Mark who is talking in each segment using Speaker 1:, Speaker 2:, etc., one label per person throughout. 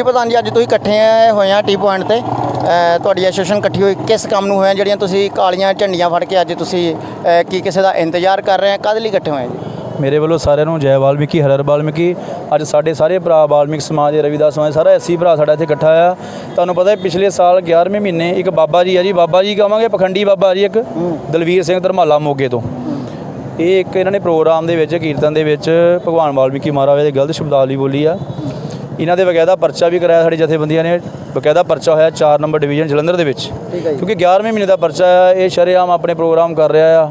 Speaker 1: ਹਾਂਜੀ, ਪ੍ਰਧਾਨ ਜੀ, ਅੱਜ ਤੁਸੀਂ ਇਕੱਠੇ ਹੋਏ ਆ ਟੀ ਪੁਆਇੰਟ ਤੇ। ਤੁਹਾਡੀ ਐਸੋਸੀਏਸ਼ਨ ਇਕੱਠੀ ਹੋਈ। ਕਿਸ ਕੰਮ ਨੂੰ ਹੋਇਆ, ਜਿਹੜੀਆਂ ਤੁਸੀਂ ਕਾਲੀਆਂ ਝੰਡੀਆਂ ਫੜ ਕੇ ਅੱਜ ਤੁਸੀਂ ਕੀ ਕਿਸੇ ਦਾ ਇੰਤਜ਼ਾਰ ਕਰ ਰਹੇ ਆ? ਕਦ ਲਈ ਇਕੱਠੇ ਹੋਏ ਜੀ?
Speaker 2: ਮੇਰੇ ਵੱਲੋਂ ਸਾਰਿਆਂ ਨੂੰ ਜੈ ਵਾਲਮੀਕੀ ਹਰਰ ਵਾਲਮੀਕੀ। ਅੱਜ ਸਾਡੇ ਸਾਰੇ ਭਰਾ ਵਾਲਮੀਕ ਸਮਾਜ ਰਵਿਦਾਸ ਸਮਾਜ, ਸਾਰਾ ਐਸੀ ਭਰਾ ਸਾਡਾ ਇੱਥੇ ਇਕੱਠਾ ਆ ਤੁਹਾਨੂੰ ਪਤਾ ਹੈ, ਪਿਛਲੇ ਸਾਲ 11ਵੇਂ ਮਹੀਨੇ ਇੱਕ ਬਾਬਾ ਜੀ ਆ ਜੀ। ਬਾਬਾ ਜੀ ਕਹਾਂਗੇ ਪਖੰਡੀ ਬਾਬਾ ਜੀ ਇੱਕ, ਦਲਵੀਰ ਸਿੰਘ ਧਰਮਾਲਾ ਮੋਗੇ ਤੋਂ। ਇਹ ਇੱਕ ਇਹਨਾਂ ਨੇ ਪ੍ਰੋਗਰਾਮ ਦੇ ਵਿੱਚ, ਕੀਰਤਨ ਦੇ ਵਿੱਚ ਭਗਵਾਨ ਵਾਲਮੀਕੀ ਮਹਾਰਾਜ ਦੇ ਗਲਤ ਸ਼ਬਦਾਵਲੀ ਬੋਲੀ ਆ। ਇਹਨਾਂ ਦੇ ਬਕਾਇਦਾ ਪਰਚਾ ਵੀ ਕਰਾਇਆ ਸਾਡੀ ਜਥੇਬੰਦੀਆਂ ਨੇ। ਬਕਾਇਦਾ ਪਰਚਾ ਹੋਇਆ 4 ਨੰਬਰ ਡਿਵੀਜ਼ਨ ਜਲੰਧਰ ਦੇ ਵਿੱਚ। ਕਿਉਂਕਿ 11ਵੇਂ ਮਹੀਨੇ ਦਾ ਪਰਚਾ ਆ ਇਹ ਸ਼ਰੇਆਮ ਆਪਣੇ ਪ੍ਰੋਗਰਾਮ ਕਰ ਰਿਹਾ ਆ।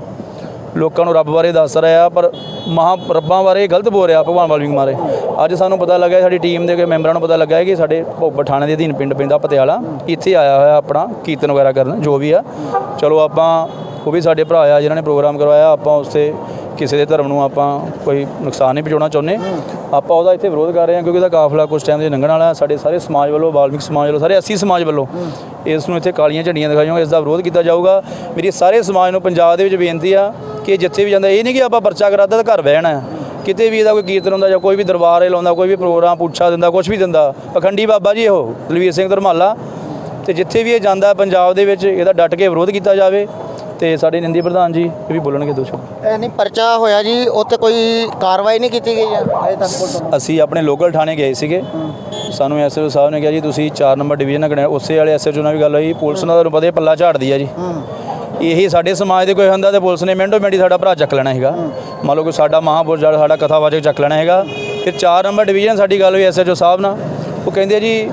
Speaker 2: ਲੋਕਾਂ ਨੂੰ ਰੱਬ ਬਾਰੇ ਦੱਸ ਰਿਹਾ ਆ ਪਰ ਮਹਾ ਰੱਬਾਂ ਬਾਰੇ ਗਲਤ ਬੋਲ ਰਿਹਾ ਭਗਵਾਨ ਵਾਲਮੀਕ ਮਾਰੇ ਅੱਜ ਸਾਨੂੰ ਪਤਾ ਲੱਗਾ ਸਾਡੀ ਟੀਮ ਦੇ ਮੈਂਬਰਾਂ ਨੂੰ ਪਤਾ ਲੱਗਾ ਕਿ ਸਾਡੇ ਭੋਬਰ ਥਾਣੇ ਦੇ ਅਧੀਨ ਪਿੰਡ ਪੈਂਦਾ ਪਟਿਆਲਾ। ਇੱਥੇ ਆਇਆ ਹੋਇਆ ਆਪਣਾ ਕੀਰਤਨ ਵਗੈਰਾ ਕਰਨ ਜੋ ਵੀ ਆ। ਚਲੋ ਆਪਾਂ ਉਹ ਵੀ ਸਾਡੇ ਭਰਾ ਆ ਜਿਨ੍ਹਾਂ ਨੇ ਪ੍ਰੋਗਰਾਮ ਕਰਵਾਇਆ ਆਪਾਂ ਉਸੇ ਕਿਸੇ ਦੇ ਧਰਮ ਨੂੰ ਆਪਾਂ ਕੋਈ ਨੁਕਸਾਨ ਨਹੀਂ ਪਹੁੰਚਾਉਣਾ ਚਾਹੁੰਦੇ। ਆਪਾਂ ਉਹਦਾ ਇੱਥੇ ਵਿਰੋਧ ਕਰ ਰਹੇ ਹਾਂ ਕਿਉਂਕਿ ਉਹਦਾ ਕਾਫਲਾ ਕੁਝ ਟਾਈਮ ਦੇ ਲੰਘਣ ਵਾਲਾ ਸਾਡੇ ਸਾਰੇ ਸਮਾਜ ਵੱਲੋਂ, ਵਾਲਮਿਕ ਸਮਾਜ ਵੱਲੋਂ, ਸਾਰੇ ਅਸੀਂ ਸਮਾਜ ਵੱਲੋਂ ਇਸ ਨੂੰ ਇੱਥੇ ਕਾਲੀਆਂ ਝੰਡੀਆਂ ਦਿਖਾਈਆਂ ਇਸ ਦਾ ਵਿਰੋਧ ਕੀਤਾ ਜਾਊਗਾ। ਮੇਰੀ ਸਾਰੇ ਸਮਾਜ ਨੂੰ ਪੰਜਾਬ ਦੇ ਵਿੱਚ ਬੇਨਤੀ ਆ ਕਿ ਜਿੱਥੇ ਵੀ ਜਾਂਦਾ, ਇਹ ਨਹੀਂ ਕਿ ਆਪਾਂ ਪਰਚਾ ਕਰਾਦਾ ਤਾਂ ਘਰ ਬਹਿਣਾ ਕਿਤੇ ਵੀ ਇਹਦਾ ਕੋਈ ਕੀਰਤਨ ਹੁੰਦਾ ਜਾਂ ਕੋਈ ਵੀ ਦਰਬਾਰ ਇਹ ਲਾਉਂਦਾ, ਕੋਈ ਵੀ ਪ੍ਰੋਗਰਾਮ ਪੁੱਛਾ ਦਿੰਦਾ ਕੁਝ ਵੀ ਦਿੰਦਾ, ਅਖੰਡੀ ਬਾਬਾ ਜੀ ਉਹ ਦਲਵੀਰ ਸਿੰਘ ਧਰਮਾਲਾ। ਤੇ ਜਿੱਥੇ ਵੀ ਇਹ ਜਾਂਦਾ, ਪੰਜਾਬ ਦੇ ਵਿੱਚ ਇਹਦਾ ਡਟ ਕੇ ਵਿਰੋਧ ਕੀਤਾ ਜਾਵੇ। ਤੇ ਸਾਡੇ ਨਿੰਦੀ ਪ੍ਰਧਾਨ ਜੀ ਇਹ ਵੀ ਬੋਲਣਗੇ ਦੋ ਸ਼ਬਦ।
Speaker 1: ਇਹ ਨਹੀਂ ਪਰਚਾ ਹੋਇਆ ਜੀ ਉੱਤੇ ਕੋਈ ਕਾਰਵਾਈ ਨਹੀਂ ਕੀਤੀ ਗਈ ਅਜੇ ਤੱਕ ਵੱਲੋਂ?
Speaker 2: ਅਸੀਂ ਆਪਣੇ ਲੋਕਲ ਥਾਣੇ ਗਏ ਸੀਗੇ। ਸਾਨੂੰ ਐਸਐਚਓ ਸਾਹਿਬ ਨੇ ਕਿਹਾ ਜੀ ਤੁਸੀਂ 4 ਨੰਬਰ ਡਿਵੀਜ਼ਨ ਨਾਲ ਉਸੇ ਵਾਲੇ ਐਸਐਚਓ ਨਾਲ ਵੀ ਗੱਲ ਹੋਈ ਪੁਲਿਸ ਨਾਲ ਤੁਹਾਨੂੰ ਪਤਾ ਹੀ ਪੱਲਾ ਝਾੜਦੀ ਆ ਜੀ। ਇਹੀ ਸਾਡੇ ਸਮਾਜ ਦੇ ਕੋਈ ਹੁੰਦਾ ਤੇ ਪੁਲਿਸ ਨੇ ਮਿੰਟੋ ਮਿੰਟੀ ਸਾਡਾ ਭਰਾ ਚੱਕ ਲੈਣਾ ਹੈਗਾ ਮੰਨ ਲਓ ਕੋਈ ਸਾਡਾ ਮਹਾਂਪੁਰਸ਼ ਜਿਹੜਾ ਸਾਡਾ ਕਥਾਵਾਚਕ ਚੱਕ ਲੈਣਾ ਹੈਗਾ ਫਿਰ 4 ਨੰਬਰ ਡਿਵੀਜ਼ਨ ਸਾਡੀ ਗੱਲ ਹੋਈ ਐਸਐਚਓ ਸਾਹਿਬ ਨਾਲ। ਉਹ ਕਹਿੰਦੇ ਜੀ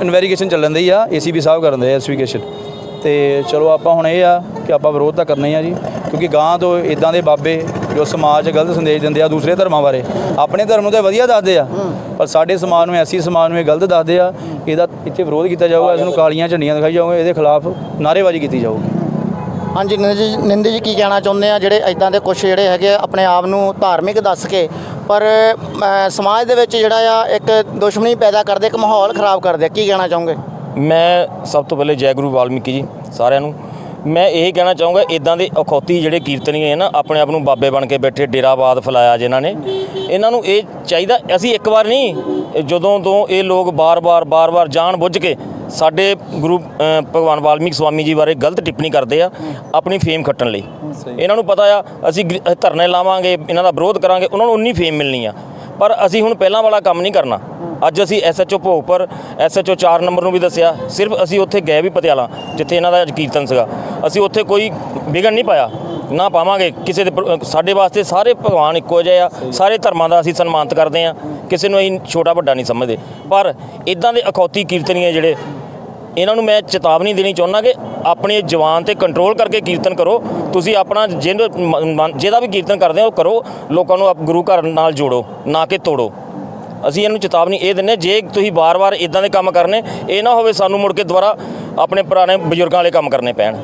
Speaker 2: ਇਨਵੈਰੀਗੇਸ਼ਨ ਚੱਲਣ ਦੀ ਆ ਏਸੀਬੀ ਸਾਹਿਬ ਕਰਨ ਦੇ ਐਸਵੀਕੇਸ਼ਨ ਤੇ ਚਲੋ ਆਪਾਂ ਹੁਣ ਇਹ ਆ ਕਿ ਆਪਾਂ ਵਿਰੋਧ ਤਾਂ ਕਰਨਾ ਹੀ ਆ ਜੀ ਕਿਉਂਕਿ ਗਾਂ ਤੋਂ ਇਦਾਂ ਦੇ ਬਾਬੇ ਜੋ ਸਮਾਜ 'ਚ ਗਲਤ ਸੰਦੇਸ਼ ਦਿੰਦੇ ਆ ਦੂਸਰੇ ਧਰਮਾਂ ਬਾਰੇ ਆਪਣੇ ਧਰਮ ਨੂੰ ਤਾਂ ਵਧੀਆ ਦੱਸਦੇ ਆ ਪਰ ਸਾਡੇ ਸਮਾਜ ਨੂੰ ਐਸੀ ਸਮਾਜ ਨੂੰ ਇਹ ਗਲਤ ਦੱਸਦੇ ਆ ਇਹਦਾ ਇੱਥੇ ਵਿਰੋਧ ਕੀਤਾ ਜਾਊਗਾ ਇਸ ਨੂੰ ਕਾਲੀਆਂ ਝੰਡੀਆਂ ਦਿਖਾਈ ਜਾਊਗਾ ਇਹਦੇ ਖਿਲਾਫ ਨਾਅਰੇਬਾਜ਼ੀ ਕੀਤੀ ਜਾਊਗੀ।
Speaker 1: ਹਾਂਜੀ ਨਿੰਦੀ ਜੀ ਨਿੰਦੀ ਜੀ ਕੀ ਕਹਿਣਾ ਚਾਹੁੰਦੇ ਆ ਜਿਹੜੇ ਇਦਾਂ ਦੇ ਕੁਝ ਜਿਹੜੇ ਹੈਗੇ ਆ, ਆਪਣੇ ਆਪ ਨੂੰ ਧਾਰਮਿਕ ਦੱਸ ਕੇ ਪਰ ਸਮਾਜ ਦੇ ਵਿੱਚ ਜਿਹੜਾ ਆ ਇੱਕ ਦੁਸ਼ਮਣੀ ਪੈਦਾ ਕਰਦੇ ਇੱਕ ਮਾਹੌਲ ਖਰਾਬ ਕਰਦੇ ਆ ਕੀ ਕਹਿਣਾ ਚਾਹੋਗੇ?
Speaker 3: ਮੈਂ ਸਭ ਤੋਂ ਪਹਿਲੇ ਜੈ ਗੁਰੂ ਵਾਲਮੀਕੀ ਜੀ ਸਾਰਿਆਂ ਨੂੰ। ਮੈਂ ਇਹ ਕਹਿਣਾ ਚਾਹੂੰਗਾ ਇਦਾਂ ਦੇ ਅਖੌਤੀ ਜਿਹੜੇ ਕੀਰਤਨੀਏ ਹੈ ਨਾ ਆਪਣੇ ਆਪ ਨੂੰ ਬਾਬੇ ਬਣ ਕੇ ਬੈਠੇ ਡੇਰਾਬਾਦ ਫਲਾਇਆ ਜਿਨ੍ਹਾਂ ਨੇ ਇਹਨਾਂ ਨੂੰ ਇਹ ਚਾਹੀਦਾ ਅਸੀਂ ਇੱਕ ਵਾਰ ਨਹੀਂ ਜਦੋਂ ਤੋਂ ਇਹ ਲੋਕ ਬਾਰ-ਬਾਰ ਬਾਰ-ਬਾਰ ਜਾਣ ਬੁੱਝ ਕੇ ਸਾਡੇ ਗੁਰੂ ਭਗਵਾਨ ਵਾਲਮੀਕ ਸਵਾਮੀ ਜੀ ਬਾਰੇ ਗਲਤ ਟਿੱਪਣੀ ਕਰਦੇ ਆ ਆਪਣੀ ਫੇਮ ਖੱਟਣ ਲਈ। ਇਹਨਾਂ ਨੂੰ ਪਤਾ ਆ ਅਸੀਂ ਧਰਨੇ ਲਾਵਾਂਗੇ ਇਹਨਾਂ ਦਾ ਵਿਰੋਧ ਕਰਾਂਗੇ ਉਹਨਾਂ ਨੂੰ ਉਨੀ ਫੇਮ ਮਿਲਣੀ ਆ। ਪਰ ਅਸੀਂ ਹੁਣ ਪਹਿਲਾਂ ਵਾਲਾ ਕੰਮ ਨਹੀਂ ਕਰਨਾ। ਅੱਜ ਅਸੀਂ ਐਸਐਚਓ ਭੋਗਪੁਰ ਐਸਐਚਓ 4 ਨੰਬਰ ਨੂੰ ਵੀ ਦੱਸਿਆ। ਸਿਰਫ ਅਸੀਂ ਉੱਥੇ ਗਏ ਵੀ ਪਟਿਆਲਾ, ਜਿੱਥੇ ਇਹਨਾਂ ਦਾ ਅੱਜ ਕੀਰਤਨ ਸੀਗਾ। ਅਸੀਂ ਉੱਥੇ ਕੋਈ ਵਿਗਨ ਨਹੀਂ ਪਾਇਆ। ਨਾ ਪਾਵਾਂਗੇ। ਕਿਸੇ ਦੇ ਸਾਡੇ ਵਾਸਤੇ ਸਾਰੇ ਭਗਵਾਨ ਇੱਕੋ ਜਿਹੇ ਆ। ਸਾਰੇ ਧਰਮਾਂ ਦਾ ਅਸੀਂ ਸਨਮਾਨਿਤ ਕਰਦੇ ਆ ਕਿਸੇ ਨੂੰ ਅਸੀਂ ਛੋਟਾ ਵੱਡਾ ਨਹੀਂ ਸਮਝਦੇ। ਪਰ ਇਦਾਂ ਦੇ ਅਖੌਤੀ ਕੀਰਤਨੀਏ ਜਿਹੜੇ ਇਹਨਾਂ ਨੂੰ ਮੈਂ ਚੇਤਾਵਨੀ ਦੇਣੀ ਚਾਹੁੰਦਾ ਕਿ ਆਪਣੇ ਜਵਾਨ ਤੇ ਕੰਟਰੋਲ ਕਰਕੇ ਕੀਰਤਨ ਕਰੋ। ਤੁਸੀਂ ਆਪਣਾ ਜਿਹਨੂੰ ਮ- ਮਨ- ਜਿਹਦਾ ਵੀ ਕੀਰਤਨ ਕਰਦੇ ਹੋ ਉਹ ਕਰੋ। ਲੋਕਾਂ ਨੂੰ ਆਪ ਗੁਰੂ ਘਰ ਨਾਲ ਜੋੜੋ ਨਾ ਕਿ ਤੋੜੋ। ਅਸੀਂ ਇਹਨੂੰ ਚੇਤਾਵਨੀ ਇਹ ਦਿੰਨੇ ਜੇ ਤੁਸੀਂ ਵਾਰ-ਵਾਰ ਇਦਾਂ ਦੇ ਕੰਮ ਕਰਨੇ ਇਹ ਨਾ ਹੋਵੇ ਸਾਨੂੰ ਮੁੜ ਕੇ ਦੁਬਾਰਾ ਆਪਣੇ ਪੁਰਾਣੇ ਬਜ਼ੁਰਗਾਂ ਵਾਲੇ ਕੰਮ ਕਰਨੇ ਪੈਣ।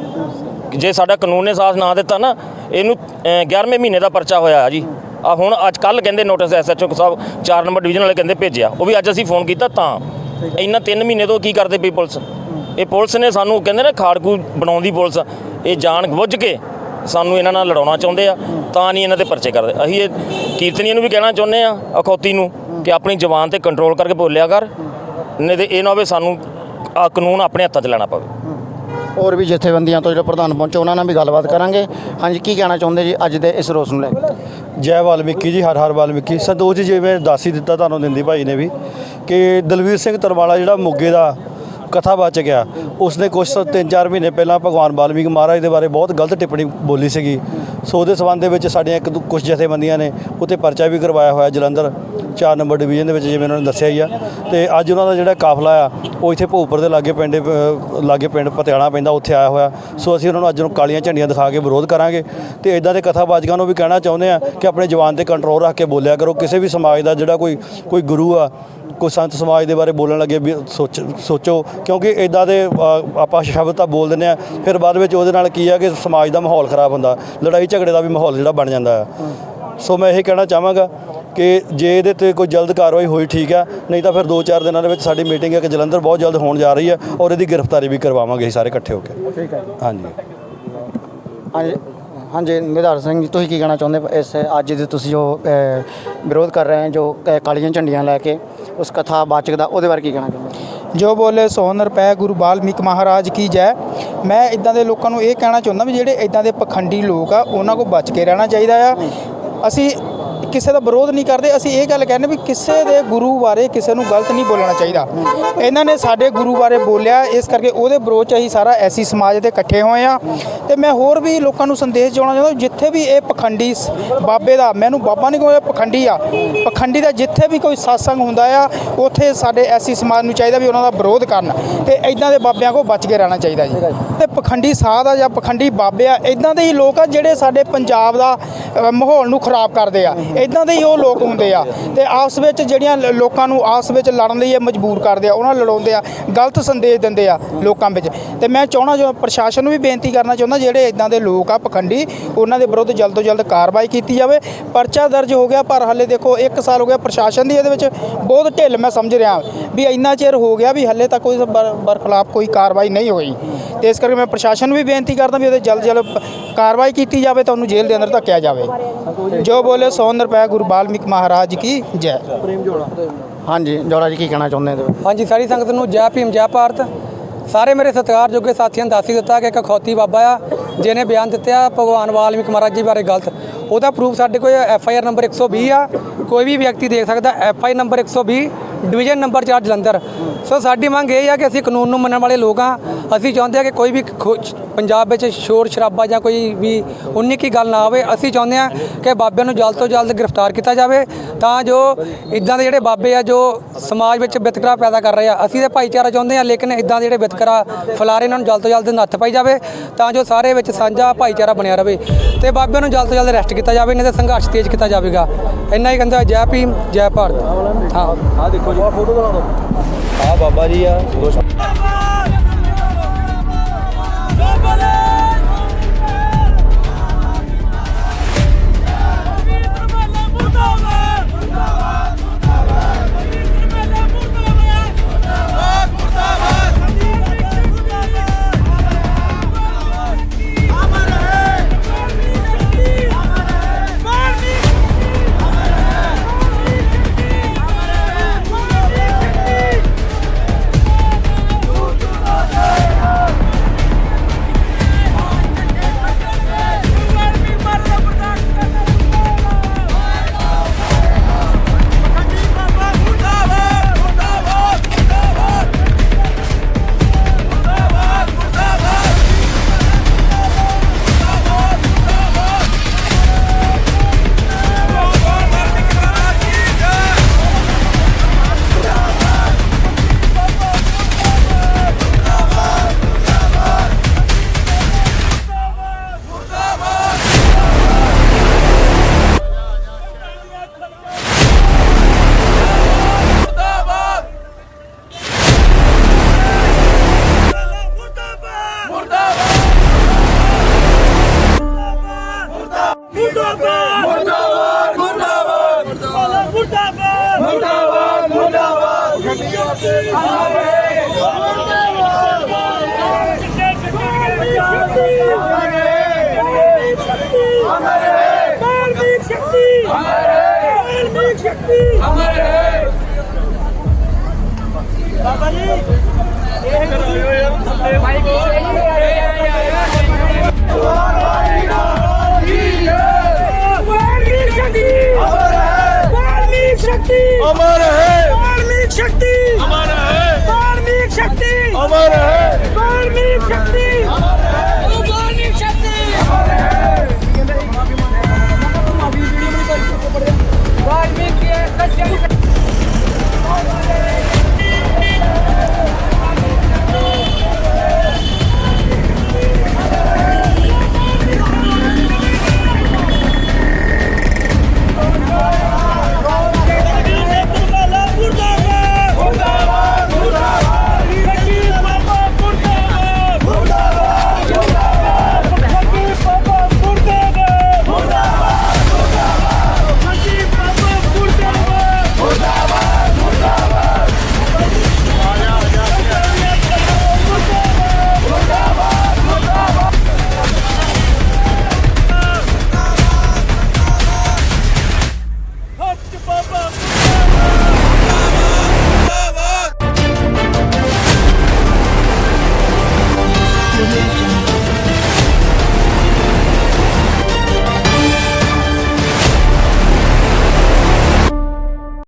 Speaker 3: ਜੇ ਸਾਡਾ ਕਾਨੂੰਨ ਨੇ ਸਾਥ ਨਾ ਦਿੱਤਾ ਨਾ ਇਹਨੂੰ ਅ, 11ਵੇਂ ਮਹੀਨੇ ਦਾ ਪਰਚਾ ਹੋਇਆ ਜੀ। ਆ ਹੁਣ ਅੱਜ ਕੱਲ ਕਹਿੰਦੇ ਨੋਟਿਸ ਐਸਐਚਓ ਸਾਹਿਬ 4 ਨੰਬਰ ਡਿਵੀਜ਼ਨ ਵਾਲੇ ਕਹਿੰਦੇ ਭੇਜਿਆ। ਉਹ ਵੀ ਅੱਜ ਅਸੀਂ ਫੋਨ ਕੀਤਾ ਤਾਂ। ਇਹਨਾਂ 3 ਮਹੀਨੇ ਤੋਂ ਕੀ ਕਰਦੇ ਪਈ ਪੁਲਿਸ? ਇਹ ਪੁਲਿਸ ਨੇ ਸਾਨੂੰ ਕਹਿੰਦੇ ਨੇ ਖਾੜਕੂ ਬਣਾਉਂਦੀ ਪੁਲਿਸ ਇਹ ਜਾਣ ਬੁੱਝ ਕੇ ਸਾਨੂੰ ਇਹਨਾਂ ਨਾਲ ਲੜਾਉਣਾ ਚਾਹੁੰਦੇ ਆ ਤਾਂ ਨਹੀਂ ਇਹਨਾਂ ਤੇ ਪਰਚੇ ਕਰਦੇ। ਅਸੀਂ ਇਹ ਕੀਰਤਨੀਆਂ ਨੂੰ ਵੀ ਕਹਿਣਾ ਚਾਹੁੰਦੇ ਆ ਅਖੌਤੀ ਨੂੰ ਕਿ ਆਪਣੀ ਜ਼ੁਬਾਨ ਤੇ ਕੰਟਰੋਲ ਕਰਕੇ ਬੋਲਿਆ ਕਰ ਨਹੀਂ ਤੇ ਇਹ ਨਾ ਹੋਵੇ ਸਾਨੂੰ ਆ ਕਾਨੂੰਨ ਆਪਣੇ ਹੱਥਾਂ 'ਚ ਲੈਣਾ ਪਵੇ।
Speaker 1: ਹੋਰ ਵੀ ਜਥੇਬੰਦੀਆਂ ਤੋਂ ਜਿਹੜੇ ਪ੍ਰਧਾਨ ਪਹੁੰਚੇ ਉਹਨਾਂ ਨਾਲ ਵੀ ਗੱਲਬਾਤ ਕਰਾਂਗੇ। ਹਾਂਜੀ ਕੀ ਕਹਿਣਾ ਚਾਹੁੰਦੇ ਜੀ ਅੱਜ ਦੇ ਇਸ ਰੋਸ ਨੂੰ ਲੈ ਕੇ?
Speaker 4: ਜੈ ਵਾਲਮੀਕੀ ਜੀ ਹਰ ਹਰ ਵਾਲਮੀਕੀ। ਸੰਤੋਖ ਜੀ ਜਿਵੇਂ ਦੱਸ ਹੀ ਦਿੱਤਾ ਤੁਹਾਨੂੰ ਦਿੰਦੀ ਭਾਈ ਨੇ ਵੀ ਕਿ ਦਲਵੀਰ ਸਿੰਘ ਤਰਵਾਲਾ ਜਿਹੜਾ ਮੋਗੇ ਦਾ ਕਥਾ ਬਚ ਗਿਆ। ਉਸਨੇ ਕੁਝ ਤਿੰਨ ਚਾਰ ਮਹੀਨੇ ਪਹਿਲਾਂ ਭਗਵਾਨ ਵਾਲਮੀਕ ਮਹਾਰਾਜ ਦੇ ਬਾਰੇ ਬਹੁਤ ਗਲਤ ਟਿੱਪਣੀ ਬੋਲੀ ਸੀਗੀ। ਸੋ ਉਹਦੇ ਸਬੰਧ ਦੇ ਵਿੱਚ ਸਾਡੀਆਂ ਇੱਕ ਦੋ- ਕੁਝ ਜਥੇਬੰਦੀਆਂ ਨੇ, ਉੱਤੇ ਪਰਚਾ ਵੀ ਕਰਵਾਇਆ ਹੋਇਆ ਜਲੰਧਰ। 4 ਨੰਬਰ ਡਿਵੀਜ਼ਨ ਦੇ ਵਿੱਚ ਜਿਵੇਂ ਉਹਨਾਂ ਨੇ ਦੱਸਿਆ ਹੀ ਆ, ਤੇ ਅੱਜ ਉਹਨਾਂ ਦਾ ਜਿਹੜਾ ਕਾਫਲਾ ਆ, ਉਹ ਇੱਥੇ ਭੋਪਰ ਦੇ ਲਾਗੇ ਪਿੰਡ ਲਾਗੇ ਪਿੰਡ ਪਤਿਆਣਾ ਪੈਂਦਾ, ਉੱਥੇ ਆਇਆ ਹੋਇਆ। ਸੋ ਅਸੀਂ ਉਹਨਾਂ ਨੂੰ ਅੱਜ ਨੂੰ ਕਾਲੀਆਂ ਝੰਡੀਆਂ ਦਿਖਾ ਕੇ ਵਿਰੋਧ ਕਰਾਂਗੇ ਤੇ ਇਦਾਂ ਦੇ ਕਥਾਵਾਚਕਾਂ ਨੂੰ ਵੀ ਕਹਿਣਾ ਚਾਹੁੰਦੇ ਆ ਕਿ ਆਪਣੇ ਜਵਾਨ ਤੇ ਕੰਟਰੋਲ ਰੱਖ ਕੇ ਬੋਲਿਆ ਕਰੋ। ਕਿਸੇ ਵੀ ਸਮਾਜ ਦਾ ਜਿਹੜਾ ਕੋਈ ਕੋਈ ਗੁਰੂ ਆ, ਕੋਈ ਸੰਤ ਸਮਾਜ ਦੇ ਬਾਰੇ ਬੋਲਣ ਲੱਗੇ ਵੀ ਸੋਚ, ਸੋਚੋ, ਕਿਉਂਕਿ ਇਦਾਂ ਦੇ ਆਪਾਂ ਸ਼ਬਦ ਤਾਂ ਬੋਲ ਦਿੰਦੇ ਆ, ਫਿਰ ਬਾਅਦ ਵਿੱਚ ਉਹਦੇ ਨਾਲ ਕੀ ਆ ਕਿ ਸਮਾਜ ਦਾ ਮਾਹੌਲ ਖਰਾਬ ਹੁੰਦਾ, ਲੜਾਈ ਝਗੜੇ ਦਾ ਵੀ ਮਾਹੌਲ ਜਿਹੜਾ ਬਣ ਜਾਂਦਾ ਆ। ਸੋ ਮੈਂ ਇਹ ਕਹਿਣਾ ਚਾਹਾਂਗਾ ਕਿ ਜੇ ਇਹਦੇ ਤੇ ਕੋਈ ਜਲਦ ਕਾਰਵਾਈ ਹੋਈ ਠੀਕ ਆ ਨਹੀਂ ਤਾਂ ਫਿਰ 2-4 ਦਿਨਾਂ ਦੇ ਵਿੱਚ ਸਾਡੀ ਮੀਟਿੰਗ ਹੈ ਕਿ ਜਲੰਧਰ ਬਹੁਤ ਜਲਦ ਹੋਣ ਜਾ ਰਹੀ ਹੈ ਔਰ ਇਹਦੀ ਗ੍ਰਿਫਤਾਰੀ ਵੀ ਕਰਵਾਵਾਂਗੇ ਅਸੀਂ ਸਾਰੇ ਇਕੱਠੇ ਹੋ ਕੇ।
Speaker 1: ਠੀਕ ਹੈ
Speaker 4: ਹਾਂਜੀ।
Speaker 1: ਹਾਂਜੀ ਹਾਂਜੀ ਨਿਧਾਰ ਸਿੰਘ ਜੀ ਤੁਸੀਂ ਕੀ ਕਹਿਣਾ ਚਾਹੁੰਦੇ ਇਸ ਅੱਜ ਦੇ ਤੁਸੀਂ ਜੋ ਵਿਰੋਧ ਕਰ ਰਹੇ ਹੋ ਜੋ ਕਾਲੀਆਂ ਝੰਡੀਆਂ ਲੈ ਕੇ ਉਸ ਕਥਾ ਬਾਚਕ ਦਾ ਉਹਦੇ ਬਾਰੇ ਕੀ ਕਹਿਣਾ ਚਾਹੁੰਦੇ
Speaker 5: ਜੋ ਬੋਲੇ ਸੋ ਨਰਪੈ ਗੁਰੂ ਬਾਲਮੀਕ ਮਹਾਰਾਜ ਕੀ ਜੈ। ਮੈਂ ਇਦਾਂ ਦੇ ਲੋਕਾਂ ਨੂੰ ਇਹ ਕਹਿਣਾ ਚਾਹੁੰਦਾ ਵੀ ਜਿਹੜੇ ਇਦਾਂ ਦੇ ਪਖੰਡੀ ਲੋਕ ਆ ਉਹਨਾਂ ਕੋਲ ਬਚ ਕੇ ਰਹਿਣਾ ਚਾਹੀਦਾ ਆ। ਅਸੀਂ ਕਿਸੇ ਦਾ ਵਿਰੋਧ ਨਹੀਂ ਕਰਦੇ, ਅਸੀਂ ਇਹ ਗੱਲ ਕਹਿੰਦੇ ਵੀ ਕਿਸੇ ਦੇ ਗੁਰੂ ਬਾਰੇ ਕਿਸੇ ਨੂੰ ਗਲਤ ਨਹੀਂ ਬੋਲਣਾ ਚਾਹੀਦਾ। ਇਹਨਾਂ ਨੇ ਸਾਡੇ ਗੁਰੂ ਬਾਰੇ ਬੋਲਿਆ, ਇਸ ਕਰਕੇ ਉਹਦੇ ਵਿਰੋਧ ਚ ਅਸੀਂ ਸਾਰਾ ਐਸੀ ਸਮਾਜ ਦੇ ਇਕੱਠੇ ਹੋਏ ਆ ਤੇ ਮੈਂ ਹੋਰ ਵੀ ਲੋਕਾਂ ਨੂੰ ਸੰਦੇਸ਼ ਜਾਣਾ ਚਾਹੁੰਦਾ, ਜਿੱਥੇ ਵੀ ਇਹ ਪਖੰਡੀ ਸ- ਬਾਬੇ ਦਾ, ਮੈਨੂੰ ਬਾਬਾ ਨਹੀਂ ਕਹਿੰਦਾ ਪਖੰਡੀ ਆ, ਪਖੰਡੀ ਦਾ ਜਿੱਥੇ ਵੀ ਕੋਈ satsang ਹੁੰਦਾ ਆ, ਉੱਥੇ ਸਾਡੇ ਐਸੀ ਸਮਾਜ ਨੂੰ ਚਾਹੀਦਾ ਵੀ ਉਹਨਾਂ ਦਾ ਵਿਰੋਧ ਕਰਨ। ਤੇ ਇਦਾਂ ਦੇ ਬਾਬਿਆਂ ਕੋ ਬਚ ਕੇ ਰਹਿਣਾ ਚਾਹੀਦਾ ਜੀ। ਤੇ ਪਖੰਡੀ ਸਾਧ ਆ ਜਾਂ ਪਖੰਡੀ ਬਾਬੇ ਆ ਇਦਾਂ ਦੇ ਹੀ ਲੋਕ ਆ ਜਿਹੜੇ ਸਾਡੇ ਪੰਜਾਬ ਦਾ ਮਾਹੌਲ ਨੂੰ ਖਰਾਬ ਕਰਦੇ ਆ। ਇਦਾਂ ਦੇ ਹੀ ਉਹ ਲੋਕ ਹੁੰਦੇ ਆ ਤੇ ਆਪਸ ਵਿੱਚ ਜਿਹੜੀਆਂ ਲੋਕਾਂ ਨੂੰ ਆਪਸ ਵਿੱਚ ਲੜਨ ਲਈ ਇਹ ਮਜਬੂਰ ਕਰਦੇ ਆ, ਉਹਨਾਂ ਲੜਾਉਂਦੇ ਆ, ਗਲਤ ਸੰਦੇਸ਼ ਦਿੰਦੇ ਆ ਲੋਕਾਂ ਵਿੱਚ। ਤੇ ਮੈਂ ਚਾਹਣਾ ਜੋ ਪ੍ਰਸ਼ਾਸਨ ਨੂੰ ਵੀ ਬੇਨਤੀ ਕਰਨਾ ਚਾਹੁੰਦਾ, ਜਿਹੜੇ ਇਦਾਂ ਦੇ ਲੋਕ ਆ ਪਖੰਡੀ, ਉਹਨਾਂ ਦੇ ਵਿਰੁੱਧ ਜਲਦ ਤੋਂ ਜਲਦ ਕਾਰਵਾਈ ਕੀਤੀ ਜਾਵੇ। ਪਰਚਾ ਦਰਜ ਹੋ ਗਿਆ, ਪਰ ਹੱਲੇ ਦੇਖੋ 1 ਸਾਲ ਹੋ ਗਿਆ ਪ੍ਰਸ਼ਾਸਨ ਦੀ ਇਹਦੇ ਵਿੱਚ ਬਹੁਤ ਢਿੱਲ ਮੈਂ ਸਮਝ ਰਿਹਾ ਵੀ ਇੰਨਾ ਚਿਰ ਹੋ ਗਿਆ ਵੀ ਹੱਲੇ ਤੱਕ ਕੋਈ ਬਰ- ਬਰਖਲਾਫ ਕੋਈ ਕਾਰਵਾਈ ਨਹੀਂ ਹੋਈ। ਤੇ ਇਸ ਕਰਕੇ ਮੈਂ ਪ੍ਰਸ਼ਾਸਨ ਨੂੰ ਵੀ ਬੇਨਤੀ ਕਰਦਾ ਵੀ ਉਹਦੇ ਜਲਦ ਜਲਦ ਕਾਰਵਾਈ ਕੀਤੀ ਜਾਵੇ ਤਾਂ ਉਹਨੂੰ ਜੇਲ੍ਹ ਦੇ ਅੰਦਰ ਧੱਕਿਆ ਜਾਵੇ। ਜੋ ਬੋਲੇ ਸੋ ਰੁਪਏ ਗੁਰੂ ਬਾਲਮੀਕ ਮਹਾਰਾਜ ਕੀ ਜੈ।
Speaker 1: ਹਾਂਜੀ ਜੋੜਾ ਜੀ ਕੀ ਕਹਿਣਾ ਚਾਹੁੰਦੇ ਬਾਰੇ
Speaker 6: ਹਾਂਜੀ ਸਾਰੀ ਸੰਗਤ ਨੂੰ ਜੈ ਭੀਮ ਜੈ ਭਾਰਤ। ਸਾਰੇ ਮੇਰੇ ਸਤਿਕਾਰਯੋਗ ਸਾਥੀਆਂ ਨੇ ਦੱਸ ਹੀ ਦਿੱਤਾ ਕਿ ਇੱਕ ਖੌਤੀ ਬਾਬਾ ਆ ਜਿਹਨੇ ਬਿਆਨ ਦਿੱਤੇ ਆ ਭਗਵਾਨ ਵਾਲਮੀਕ ਮਹਾਰਾਜ ਜੀ ਬਾਰੇ ਗਲਤ। ਉਹਦਾ ਪ੍ਰੂਫ ਸਾਡੇ ਕੋਲ ਐਫ ਆਈ ਆਰ ਨੰਬਰ 120 ਆ। ਕੋਈ ਵੀ ਵਿਅਕਤੀ ਦੇਖ ਸਕਦਾ F I number 120 division number 4 Jalandhar. So ਸਾਡੀ ਮੰਗ ਇਹ ਆ ਕਿ ਅਸੀਂ ਕਾਨੂੰਨ ਨੂੰ ਮੰਨਣ ਵਾਲੇ ਲੋਕ ਆ ਅਸੀਂ ਚਾਹੁੰਦੇ ਆ ਕਿ ਕੋਈ ਵੀ ਖੋ- ਪੰਜਾਬ ਵਿੱਚ ਸ਼ੋਰ ਸ਼ਰਾਬਾ ਜਾਂ ਕੋਈ ਵੀ ਉਨੀ ਕੀ ਗੱਲ ਨਾ ਆਵੇ। ਅਸੀਂ ਚਾਹੁੰਦੇ ਆ ਕਿ ਬਾਬਿਆਂ ਨੂੰ ਜਲਦ ਤੋਂ ਜਲਦ ਗ੍ਰਿਫਤਾਰ ਕੀਤਾ ਜਾਵੇ। ਤਾਂ ਜੋ ਇਦਾਂ ਦੇ ਜਿਹੜੇ ਬਾਬੇ ਆ ਜੋ ਸਮਾਜ ਵਿੱਚ ਵਿਤਕਰਾ ਪੈਦਾ ਕਰ ਰਹੇ ਆ, ਅਸੀਂ ਤੇ ਭਾਈਚਾਰਾ ਚਾਹੁੰਦੇ ਆ ਲੇਕਿਨ ਇਦਾਂ ਦੇ ਜਿਹੜੇ ਵਿਤਕਰਾ ਫੈਲਾ ਰਹੇ ਇਹਨਾਂ ਨੂੰ ਜਲਦ ਤੋਂ ਜਲਦ ਨੱਥ ਪਾਈ ਜਾਵੇ। ਤਾਂ ਜੋ ਸਾਰੇ ਵਿੱਚ ਸਾਂਝਾ ਭਾਈਚਾਰਾ ਬਣਿਆ ਰਹੇ। ਤੇ ਬਾਬਿਆਂ ਨੂੰ ਜਲਦ ਤੋਂ ਜਲਦ ਅਰੈਸਟ ਕੀਤਾ ਜਾਵੇ, ਨਹੀਂ ਤਾਂ ਸੰਘਰਸ਼ ਤੇਜ਼ ਕੀਤਾ ਜਾਵੇਗਾ। ਇੰਨਾ ਹੀ ਕਹਿੰਦਾ, ਜੈ ਭੀਮ, ਜੈ ਭਾਰਤ। ਹਾਂ।
Speaker 2: ਆ ਦੇਖੋ ਜੀ ਫੋਟੋ ਬਣਾ ਦਿਓ। ਆ ਬਾਬਾ ਜੀ ਆ
Speaker 7: ਬਾਬਾ ਜੀ ਇਹ ਕਰਾਇਓ ਯਾਰ ਥੱਲੇ ਮਾਈਕ ਚਾਹੀਏ